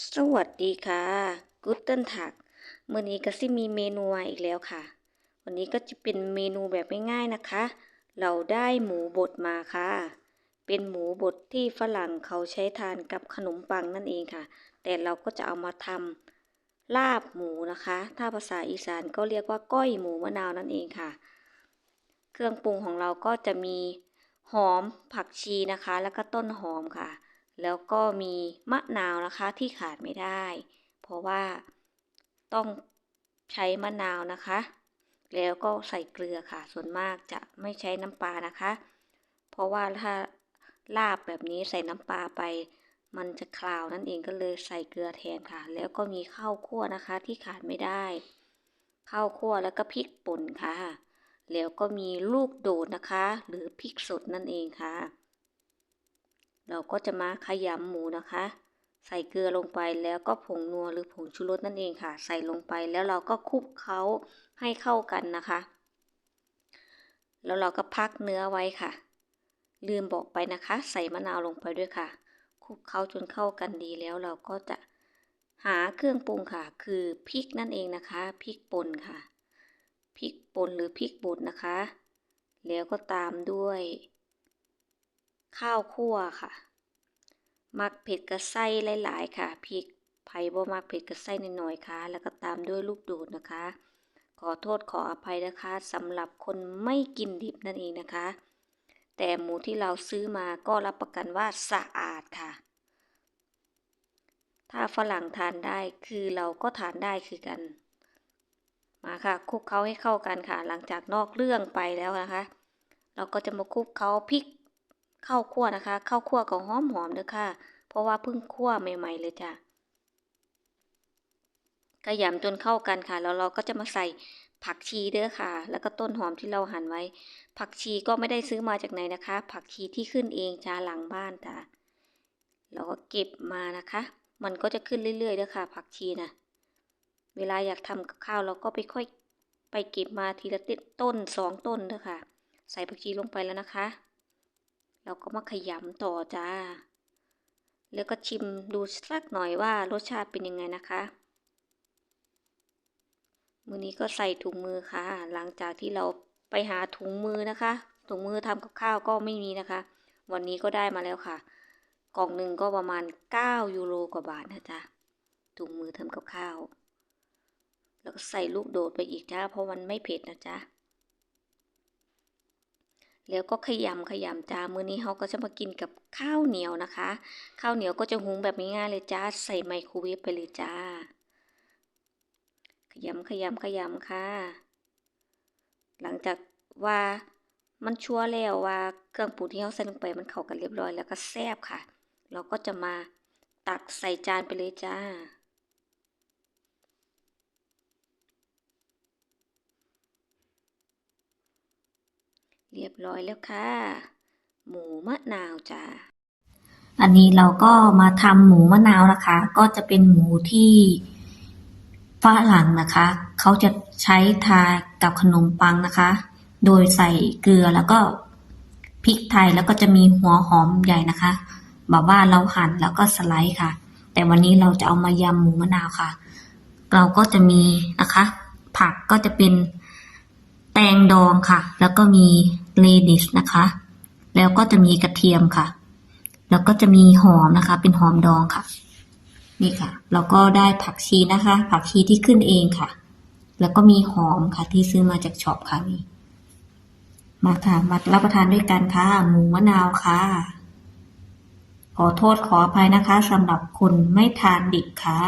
สวัสดีค่ะกูเติลถักเมื้อนี้ก็สิมีเมนูมาอีกแล้วค่ะ วันนี้ก็จะเป็นเมนูแบบง่ายๆนะคะ เราได้หมูบดมาค่ะ เป็นหมูบดที่ฝรั่งเขาใช้ทานกับขนมปังนั่นเองค่ะ แต่เราก็จะเอามาทำลาบหมูนะคะ ถ้าภาษาอีสานก็เรียกว่าก้อยหมูมะนาวนั่นเองค่ะ เครื่องปรุงของเราก็จะมีหอมผักชีนะคะ แล้วก็ต้นหอมค่ะ แล้วก็มีมะนาวนะคะที่ขาดไม่ได้ เพราะว่าต้องใช้มะนาวนะคะ แล้วก็ใส่เกลือค่ะ ส่วนมากจะไม่ใช้น้ำปลานะคะ เพราะว่าถ้าลาบแบบนี้ใส่น้ำปลาไป มันจะคลาวนั่นเองก็เลยใส่เกลือแทนค่ะ แล้วก็มีข้าวคั่วนะคะที่ขาดไม่ได้ข้าวคั่วแล้วก็พริกป่นค่ะ แล้วก็มีลูกโดดนะคะ หรือพริกสดนั่นเองค่ะ ก็จะมาขยำหมูนะคะ ใส่เกลือลงไปแล้วก็ผงนัวหรือผงชูรสนั่นเองค่ะ ใส่ลงไปแล้วเราก็คลุกเขาให้เข้ากันนะคะ แล้วเราก็พักเนื้อไว้ค่ะ ลืมบอกไปนะคะ ใส่มะนาวลงไปด้วยค่ะคลุกเขาจนเข้ากันดีแล้วเราก็จะหาเครื่องปรุงค่ะ คือพริกนั่นเองนะคะพริกป่นค่ะพริกป่นหรือพริกบดนะคะ แล้วก็ตามด้วย ข้าวคั่วค่ะ มักเผ็ดกระไส้หลาย ๆ ค่ะพริกไผ่บ่มักเผ็ดกระไส้น้อยๆค่ะ แล้วก็ตามด้วยลูกโดดนะคะ ขอโทษขออภัยนะคะสำหรับคนไม่กินดิบนั่นเองนะคะ แต่หมูที่เราซื้อมาก็รับประกันว่าสะอาดค่ะ ถ้าฝรั่งทานได้คือเราก็ทานได้คือกัน มาค่ะคลุกเคล้าให้เข้ากันค่ะ หลังจากนอกเรื่องไปแล้วนะคะ เราก็จะมาคลุกเคล้าพริก ข้าวคั่วนะคะ ข้าวคั่วก็หอมหอมเด้อค่ะ เพราะว่าเพิ่งคั่วใหม่ ๆ เลยจ้ะขยำจนเข้ากันค่ะ แล้วเราก็จะมาใส่ผักชีเด้อค่ะ แล้วก็ต้นหอมที่เราหั่นไว้ ผักชีก็ไม่ได้ซื้อมาจากไหนนะคะ ผักชีที่ขึ้นเองจ้าหลังบ้านจ้ะเราก็เก็บมานะคะ มันก็จะขึ้นเรื่อยๆเด้อค่ะ ผักชีนะเวลาอยากทำกับข้าวเราก็ไปค่อยไปเก็บมาทีละต้นสองต้นเด้อค่ะ ใส่ผักชีลงไปแล้วนะคะ เราก็มาขยำต่อจ้า แล้วก็ชิมดูสักหน่อยว่ารสชาติเป็นยังไงนะคะ มือนี้ก็ใส่ถุงมือค่ะ หลังจากที่เราไปหาถุงมือนะคะ ถุงมือทำกับข้าวก็ไม่มีนะคะ วันนี้ก็ได้มาแล้วค่ะ กล่องหนึ่งก็ประมาณ 9 ยูโรกว่าบาทนะจ๊ะ ถุงมือทำกับข้าว แล้วก็ใส่ลูกโดดไปอีกจ้า เพราะมันไม่เผ็ดนะจ๊ะ แล้วก็ขยำขยำจ้ามื้อนี้เราก็จะมากินกับข้าวเหนียวนะคะ ข้าวเหนียวก็จะหุงแบบง่ายๆเลยจ้า ใส่ไมโครเวฟไปเลยจ้า ขยำขยำขยำค่ะ หลังจากว่ามันชัวร์แล้วว่าเครื่องปรุงที่เราใส่ลงไปมันเข้ากันเรียบร้อยแล้วก็แซ่บค่ะ เราก็จะมาตักใส่จานไปเลยจ้า เรียบร้อยแล้วค่ะ หมูมะนาวจ้าอันนี้เราก็มาทำหมูมะนาวนะคะ ก็จะเป็นหมูที่ฝรั่งนะคะ เขาจะใช้ทากับขนมปังนะคะ โดยใส่เกลือแล้วก็พริกไทยแล้วก็จะมีหัวหอมใหญ่นะคะแบบว่าเราหั่นแล้วก็สไลด์ค่ะ แต่วันนี้เราจะเอามายำหมูมะนาวค่ะ เราก็จะมีนะคะ ผักก็จะเป็นแตงดองค่ะ แล้วก็มี เลดิสนะคะ แล้วก็จะมีกระเทียมค่ะ แล้วก็จะมีหอมนะคะ เป็นหอมดองค่ะ นี่ค่ะ เราก็ได้ผักชีนะคะ ผักชีที่ขึ้นเองค่ะ แล้วก็มีหอมค่ะที่ซื้อมาจากช็อปค่ะนี่มาค่ะมารับประทานด้วยกันค่ะ หมูมะนาวค่ะ ขอโทษขออภัยนะคะสำหรับคนไม่ทานดิบค่ะ